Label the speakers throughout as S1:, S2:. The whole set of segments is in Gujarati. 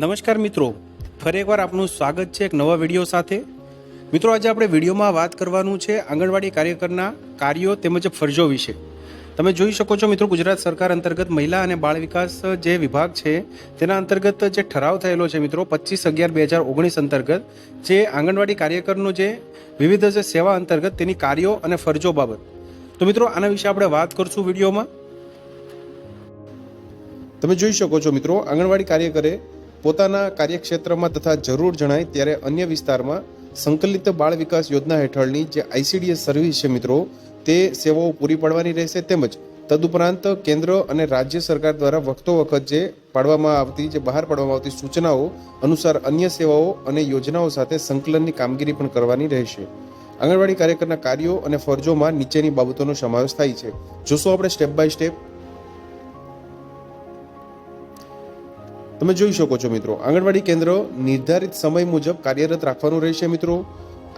S1: નમસ્કાર મિત્રો. ફરી એકવાર આપનું સ્વાગત છે એક નવા વીડિયો સાથે. મિત્રો, આજે આપણે વિડીયોમાં વાત કરવાનું છે આંગણવાડી કાર્યકરના કાર્યો તેમજ ફરજો વિશે. તમે જોઈ શકો છો મિત્રો, ગુજરાત સરકાર અંતર્ગત મહિલા અને બાળ વિકાસ જે વિભાગ છે, તેના અંતર્ગત જે ઠરાવ થયેલો છે મિત્રો, પચીસ અગિયાર બે હજાર ઓગણીસ અંતર્ગત, જે આંગણવાડી કાર્યકરનો જે વિવિધ જે સેવા અંતર્ગત તેની કાર્યો અને ફરજો બાબત. તો મિત્રો, આના વિશે આપણે વાત કરશું વિડીયોમાં. તમે જોઈ શકો છો મિત્રો, આંગણવાડી કાર્યકરે પોતાના કાર્યક્ષેત્રમાં તથા જરૂર જણાય ત્યારે અન્ય વિસ્તારમાં સંકલિત બાળ વિકાસ યોજના હેઠળની જે આઈસીડીએસ સર્વિસ છે મિત્રો, તે સેવાઓ પૂરી પાડવાની રહેશે તેમજ તદુપરાંત કેન્દ્ર અને રાજ્ય સરકાર દ્વારા વખતો વખત જે પાડવામાં આવતી, જે બહાર પાડવામાં આવતી સૂચનાઓ અનુસાર અન્ય સેવાઓ અને યોજનાઓ સાથે સંકલનની કામગીરી પણ કરવાની રહેશે. આંગણવાડી કાર્યકરના કાર્યો અને ફરજોમાં નીચેની બાબતોનો સમાવેશ થાય છે. જોશો આપણે સ્ટેપ બાય સ્ટેપ તમે જોઈ શકો છો મિત્રો, આંગણવાડી કેન્દ્ર નિર્ધારિત સમય મુજબ કાર્યરત રાખવાનું રહેશે મિત્રો.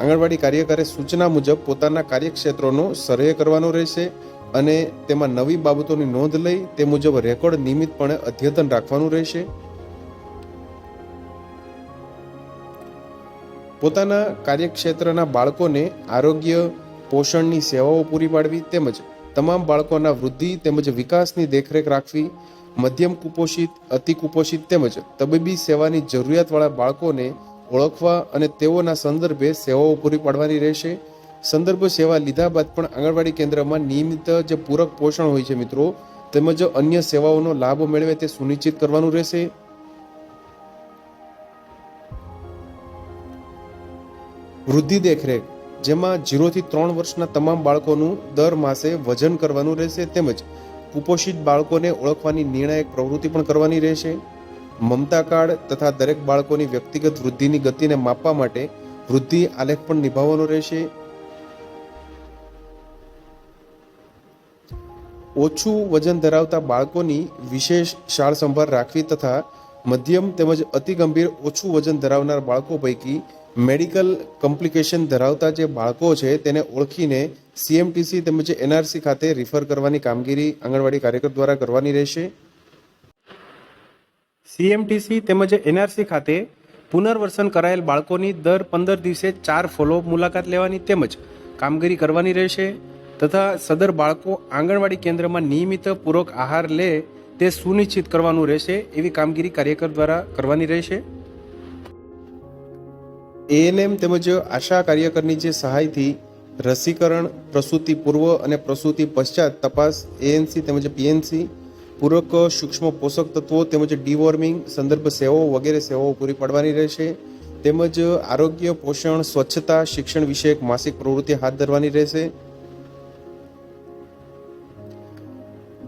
S1: આંગણવાડી કાર્યકરે સૂચના મુજબ પોતાના કાર્યક્ષેત્રોનો સર્વે કરવાનો રહેશે અને તેમાં નવી બાબતોની નોંધ લઈ તે મુજબ રેકોર્ડ નિયમિતપણે અદ્યતન રાખવાનું રહેશે. પોતાના કાર્યક્ષેત્રના બાળકોને આરોગ્ય, પોષણની સેવાઓ પૂરી પાડવી તેમજ તમામ બાળકોના વૃદ્ધિ તેમજ વિકાસની દેખરેખ રાખવી મધ્યમ કુપોષિત, અતિ કુપોષિત તેમજ તબીબી સેવાની જરૂરિયાતવાળા બાળકોને ઓળખવા અને તેઓના સંદર્ભે સેવાઓ પૂરી પાડવાની રહેશે. સંદર્ભ સેવા લીધા બાદ પણ આંગણવાડી કેન્દ્રમાં નિયમિત જે પૂરક પોષણ હોય છે મિત્રો. તેમજ અન્ય સેવાઓનો લાભ મેળવે તે સુનિશ્ચિત કરવાનું રહેશે. વૃદ્ધિ દેખરેખ, જેમાં જીરોથી ત્રણ વર્ષના તમામ બાળકોનું દર માસે વજન કરવાનું રહેશે તેમજ કુપોષિત બાળકોને ઓળખવાની નિર્ણાયક પ્રવૃત્તિ પણ કરવાની રહેશે. મમતા કાર્ડ તથા દરેક બાળકોની વ્યક્તિગત વૃદ્ધિની ગતિને માપવા માટે વૃદ્ધિ આલેખ પણ નિભાવવાનો રહેશે. ઓછું વજન ધરાવતા બાળકોની વિશેષ સાર સંભાળ રાખવી તથા મધ્યમ તેમજ અતિ ગંભીર ઓછું વજન ધરાવનાર બાળકો પૈકી મેડિકલ કોમ્પ્લિકેશન ધરાવતા જે બાળકો છે, તેને ઓળખીને સીએમટીસી તેમજ એનઆરસી ખાતે રિફર કરવાની કામગીરી આંગણવાડી કાર્યકર દ્વારા કરવાની રહેશે. સીએમટીસી તેમજ એનઆરસી ખાતે પુનર્વસન કરાયેલ બાળકોની દર પંદર દિવસે ચાર ફોલોઅપ મુલાકાત લેવાની તેમજ કામગીરી કરવાની રહેશે તથા સદર બાળકો આંગણવાડી કેન્દ્રમાં નિયમિત પૂરક આહાર લે તે સુનિશ્ચિત કરવાનું રહેશે એવી કામગીરી કાર્યકર દ્વારા કરવાની રહેશે. એએનએમ તેમજ આશા કાર્યકરની જે સહાયથી રસીકરણ, પ્રસૂતિ પૂર્વ અને પ્રસૂતિ પશ્ચાત તપાસ એએનસી તેમજ પીએનસી પૂરક સૂક્ષ્મ પોષક તત્વો તેમજ ડીવોર્મિંગ સંદર્ભ સેવાઓ વગેરે સેવાઓ પૂરી પાડવાની રહેશે. તેમજ આરોગ્ય, પોષણ, સ્વચ્છતા, શિક્ષણ વિષયક માસિક પ્રવૃત્તિ હાથ ધરવાની રહેશે.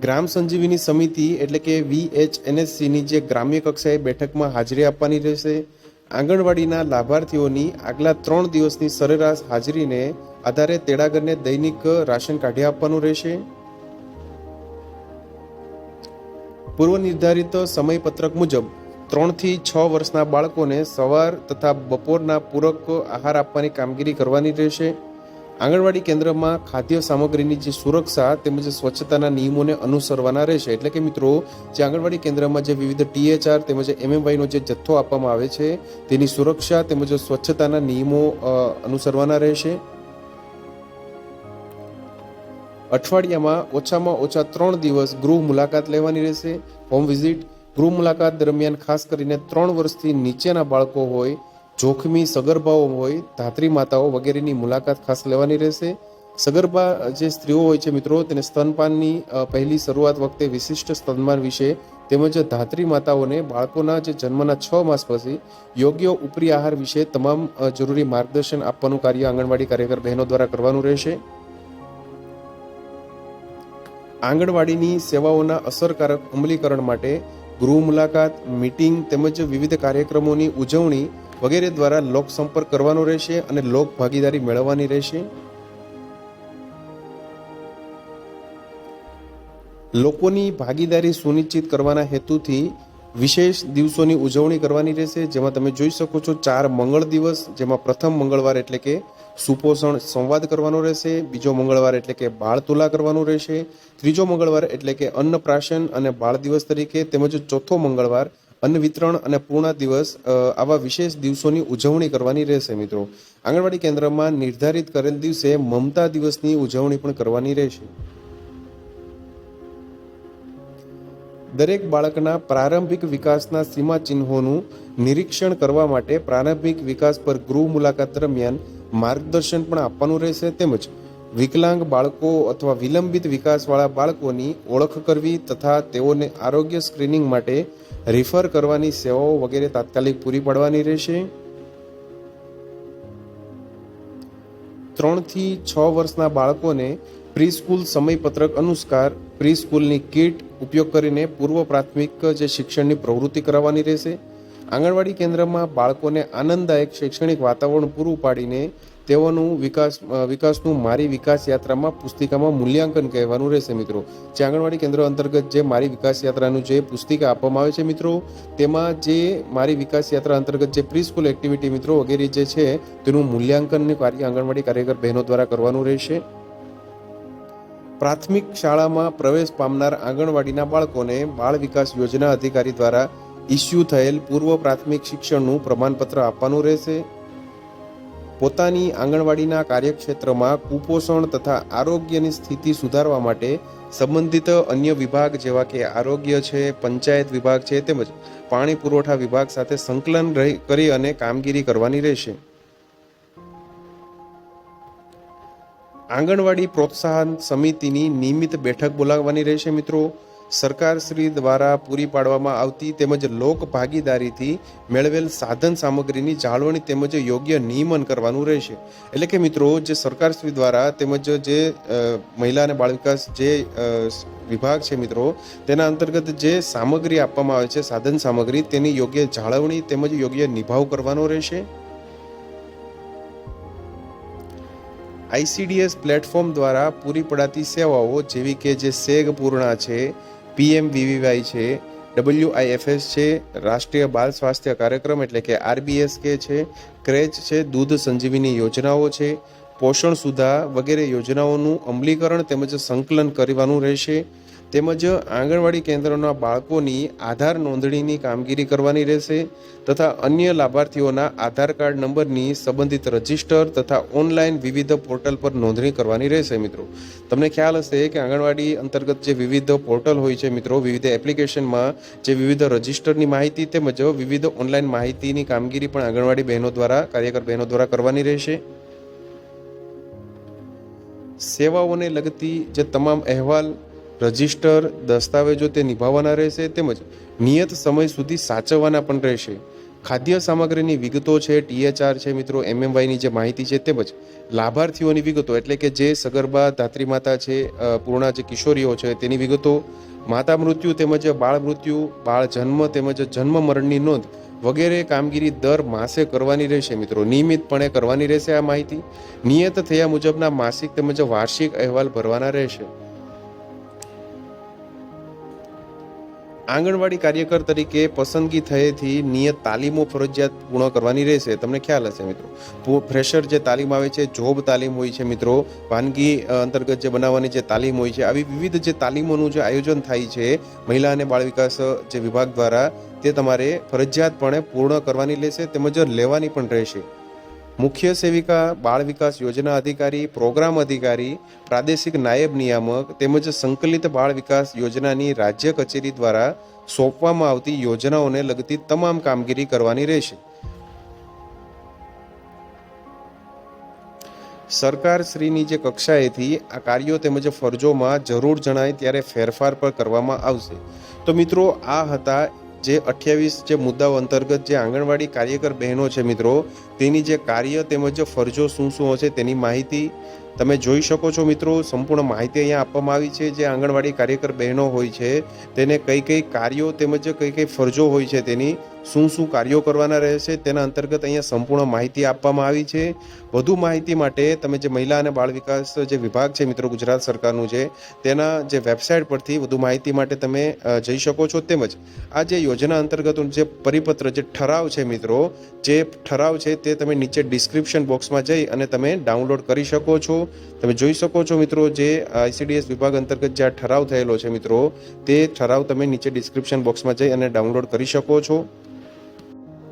S1: ગ્રામ સંજીવની સમિતિ એટલે કે વીએચએનએસસીની જે ગ્રામ્ય કક્ષાએ બેઠકમાં હાજરી આપવાની રહેશે. આંગણવાડીના લાભાર્થીઓની આગલા ત્રણ દિવસની સરેરાશ હાજરીને આધારે તેડાગરને દૈનિક રાશન કાઢી આપવાનું રહેશે. પૂર્વ નિર્ધારિત સમયપત્રક મુજબ ત્રણથી છ વર્ષના બાળકોને સવાર તથા બપોરના પૂરક આહાર આપવાની કામગીરી કરવાની રહેશે. આંગણવાડી કેન્દ્રમાં ખાદ્ય સામગ્રીની જે સુરક્ષા તેમજ સ્વચ્છતાના નિયમોને અનુસરવાના રહેશે. એટલે કે મિત્રો, જે આંગણવાડી કેન્દ્રમાં જે વિવિધ ટીએચઆર તેમજ એમએમવાયનો જે જથ્થો આપવામાં આવે છે, તેની સુરક્ષા તેમજ સ્વચ્છતાના નિયમો અનુસરવાના રહેશે. અઠવાડિયામાં ઓછામાં ઓછા ત્રણ દિવસ ગૃહ મુલાકાત લેવાની રહેશે. હોમ વિઝિટ, ગૃહ મુલાકાત દરમિયાન ખાસ કરીને ત્રણ વર્ષથી નીચેના બાળકો હોય જોખમી સગર્ભાઓ હોય, ધાત્રી માતાઓ વગેરેની મુલાકાત ખાસ લેવાની રહેશે. સગર્ભા જે સ્ત્રીઓ હોય છે મિત્રો, તેને સ્તનપાનની પહેલી શરૂઆત વખતે વિશિષ્ટ સ્તનપાન વિશે તેમજ ધાત્રી માતાઓને બાળકોના જે જન્મના છ માસ પછી યોગ્ય ઉપરી આહાર વિશે તમામ જરૂરી માર્ગદર્શન આપવાનું કાર્ય આંગણવાડી કાર્યકર બહેનો દ્વારા કરવાનું રહેશે. આંગણવાડીની સેવાઓના અસરકારક અમલીકરણ માટે ગૃહ મુલાકાત, મીટિંગ તેમજ વિવિધ કાર્યક્રમોની ઉજવણી વગેરે દ્વારા લોક સંપર્ક કરવાનો રહેશે અને લોક ભાગીદારી મેળવવાની રહેશે. લોકોની ભાગીદારી સુનિશ્ચિત કરવાના હેતુથી વિશેષ દિવસોની ઉજવણી કરવાની રહેશે, જેમાં તમે જોઈ શકો છો ચાર મંગળ દિવસ, જેમાં પ્રથમ મંગળવાર એટલે કે સુપોષણ સંવાદ કરવાનો રહેશે, બીજો મંગળવાર એટલે કે બાળ તુલા કરવાનું રહેશે, ત્રીજો મંગળવાર એટલે કે અન્નપ્રાશન અને બાળ દિવસ તરીકે તેમજ ચોથો મંગળવાર અન્ન વિતરણ અને પૂર્ણા દિવસ આવા વિશેષ દિવસોની ઉજવણી કરવાની રહેશે મિત્રો. આંગણવાડી કેન્દ્રમાં નિર્ધારિત કરેલ દિવસે મમતા દિવસની ઉજવણી પણ કરવાની રહેશે. દરેક બાળકના પ્રારંભિક વિકાસના સીમાચિહ્નોનું નિરીક્ષણ કરવા માટે પ્રારંભિક વિકાસ પર ગૃહ મુલાકાત દરમિયાન માર્ગદર્શન પણ આપવાનું રહેશે તેમજ વિકલાંગ બાળકો અથવા વિલંબિત વિકાસવાળા બાળકોની ઓળખ કરવી તથા તેઓને આરોગ્ય સ્ક્રીનિંગ માટે રિફર કરવાની સેવાઓ વગેરે તાત્કાલિક પૂરી પાડવાની રહેશે. ત્રણથી છ વર્ષના બાળકોને પ્રી સ્કૂલ સમયપત્રક અનુસાર પ્રી સ્કૂલની કીટ ઉપયોગ કરીને પૂર્વ પ્રાથમિક જે શિક્ષણની પ્રવૃત્તિ કરાવવાની રહેશે. આંગણવાડી કેન્દ્રમાં બાળકોને આનંદદાયક શૈક્ષણિક વાતાવરણ પૂરું પાડીને તેઓનું વિકાસ વિકાસનું મારી વિકાસ યાત્રામાં પુસ્તિકામાં મૂલ્યાંકન કહેવાનું રહેશે મિત્રો. જે આંગણવાડી કેન્દ્ર અંતર્ગત જે મારી વિકાસ યાત્રાનું જે પુસ્તિકા આપવામાં આવે છે મિત્રો, તેમાં જે મારી વિકાસ યાત્રા અંતર્ગત જે પ્રી સ્કૂલ એક્ટિવિટી મિત્રો વગેરે જે છે, તેનું મૂલ્યાંકનનું કાર્ય, આંગણવાડી કાર્યકર બહેનો દ્વારા કરવાનું રહેશે. પ્રાથમિક શાળામાં પ્રવેશ પામનાર આંગણવાડીના બાળકોને બાળ વિકાસ યોજના અધિકારી દ્વારા ઇસ્યુ થયેલ પૂર્વ પ્રાથમિક શિક્ષણનું પ્રમાણપત્ર આપવાનું રહેશે. પોતાની આંગણવાડીના કાર્યક્ષેત્રમાં કુપોષણ તથા આરોગ્યની સ્થિતિ સુધારવા માટે સંબંધિત અન્ય વિભાગ જેવા કે આરોગ્ય છે, પંચાયત વિભાગ છે તેમજ પાણી પુરવઠા વિભાગ સાથે સંકલન કરી અને કામગીરી કરવાની રહેશે. આંગણવાડી પ્રોત્સાહન સમિતિની નિયમિત બેઠક બોલાવવાની રહેશે મિત્રો. સરકારશ્રી દ્વારા પૂરી પાડવામાં આવતી તેમજ લોક ભાગીદારીથી મેળવેલ સાધન સામગ્રીની જાળવણી તેમજ યોગ્ય નિયમન કરવાનું રહેશે. એટલે કે મિત્રો, જે સરકારશ્રી દ્વારા તેમજ જે મહિલા અને બાળ વિકાસ જે વિભાગ છે મિત્રો, તેના અંતર્ગત જે સામગ્રી આપવામાં આવે છે, સાધન સામગ્રી, તેની યોગ્ય જાળવણી તેમજ યોગ્ય નિભાવ કરવાનો રહેશે. આઈસીડીએસ પ્લેટફોર્મ દ્વારા પૂરી પડાતી સેવાઓ જેવી કે જે સેગ પૂર્ણા છે પીએમ વીવીવાય છે, ડબલ્યુઆઈએફએસ છે, રાષ્ટ્રીય બાળ સ્વાસ્થ્ય કાર્યક્રમ એટલે કે આરબીએસ કે છે, ક્રેચ છે, દૂધ સંજીવની યોજનાઓ છે, પોષણ સુધા વગેરે યોજનાઓનું અમલીકરણ તેમજ સંકલન કરવાનું રહેશે. તેમજ આંગણવાડી કેન્દ્રોના બાળકોની આધાર નોંધણીની કામગીરી કરવાની રહેશે તથા અન્ય લાભાર્થીઓના આધાર કાર્ડ નંબરની સંબંધિત રજિસ્ટર તથા ઓનલાઈન વિવિધ પોર્ટલ પર નોંધણી કરવાની રહેશે મિત્રો. તમને ખ્યાલ હશે કે આંગણવાડી અંતર્ગત જે વિવિધ પોર્ટલ હોય છે મિત્રો, વિવિધ એપ્લિકેશનમાં જે વિવિધ રજિસ્ટરની માહિતી તેમજ વિવિધ ઓનલાઈન માહિતીની કામગીરી પણ આંગણવાડી બહેનો દ્વારા, કાર્યકર બહેનો દ્વારા કરવાની રહેશે. સેવાઓને લગતી જે તમામ અહેવાલ રજિસ્ટર દસ્તાવેજો તે નિભાવવાના રહેશે તેમજ નિયત સમય સુધી સાચવવાના પણ રહેશે. ખાદ્ય સામગ્રીની વિગતો છે, ટીએચઆર છે મિત્રો, એમએમવાયની જે માહિતી છે તેમજ લાભાર્થીઓની વિગતો, એટલે કે જે સગર્ભા ધાત્રી માતા છે પૂર્ણા જે કિશોરીઓ છે તેની વિગતો, માતા મૃત્યુ તેમજ બાળ મૃત્યુ, બાળ જન્મ તેમજ જન્મ મરણની નોંધ વગેરે કામગીરી દર માસે કરવાની રહેશે મિત્રો. નિયમિતપણે કરવાની રહેશે આ માહિતી. નિયત થયા મુજબના માસિક તેમજ વાર્ષિક અહેવાલ ભરવાના રહેશે. આંગણવાડી કાર્યકર તરીકે પસંદગી થયેથી નિયત તાલીમો ફરજિયાત પૂર્ણ કરવાની રહેશે. તમને ખ્યાલ હશે મિત્રો. ફ્રેશર જે તાલીમ આવે છે, જોબ તાલીમ હોય છે મિત્રો, વાનગી અંતર્ગત જે બનાવવાની જે તાલીમ હોય છે, આવી વિવિધ જે તાલીમોનું જે આયોજન થાય છે, મહિલા અને બાળ વિકાસ જે વિભાગ દ્વારા તે તમારે ફરજિયાતપણે પૂર્ણ કરવાની રહેશે તેમજ લેવાની પણ રહેશે. મુખ્ય સેવિકા, બાળ વિકાસ યોજના અધિકારી, પ્રોગ્રામ અધિકારી, પ્રાદેશિક નાયબ નિયામક તેમજ સંકલિત બાળ વિકાસ યોજનાની રાજ્ય કચેરી દ્વારા સોંપવામાં આવતી યોજનાઓને લગતી તમામ કામગીરી કરવાની રહેશે. સરકારશ્રીની જે કક્ષાએથી આ કાર્યો તેમજ ફરજોમાં જરૂર જણાય ત્યારે ફેરફાર પણ કરવામાં આવશે. તો મિત્રો, આ હતા જે અઠ્યાવીસ જે મુદ્દાઓ અંતર્ગત જે આંગણવાડી કાર્યકર બહેનો છે મિત્રો, તેની જે કાર્ય તેમજ ફરજો શું શું હશે તેની માહિતી તમે જોઈ શકો છો મિત્રો. સંપૂર્ણ માહિતી અહીંયા આપવામાં આવી છે. જે આંગણવાડી કાર્યકર બહેનો હોય છે, તેને કઈ કઈ કાર્યો તેમજ કઈ કઈ ફરજો હોય છે તેની શું શું કાર્યો કરવાના રહેશે તેના અંતર્ગત અહીંયા સંપૂર્ણ માહિતી આપવામાં આવી છે. વધુ માહિતી માટે તમે જે મહિલા અને બાળ વિકાસ જે વિભાગ છે મિત્રો ગુજરાત સરકારનું છે તેના જે વેબસાઇટ પરથી વધુ માહિતી માટે તમે જઈ શકો છો. તેમજ આ જે યોજના અંતર્ગત જે પરિપત્ર, જે ઠરાવ છે મિત્રો, જે ઠરાવ છે તે તમે નીચે ડિસ્ક્રિપ્શન બોક્સમાં જઈ અને તમે ડાઉનલોડ કરી શકો છો. તમે જોઈ શકો છો મિત્રો જે આઈસીડીએસ વિભાગ અંતર્ગત જે આ ઠરાવ થયેલો છે મિત્રો, તે ઠરાવ તમે નીચે ડિસ્ક્રિપ્શન બોક્સમાં જઈ અને ડાઉનલોડ કરી શકો છો.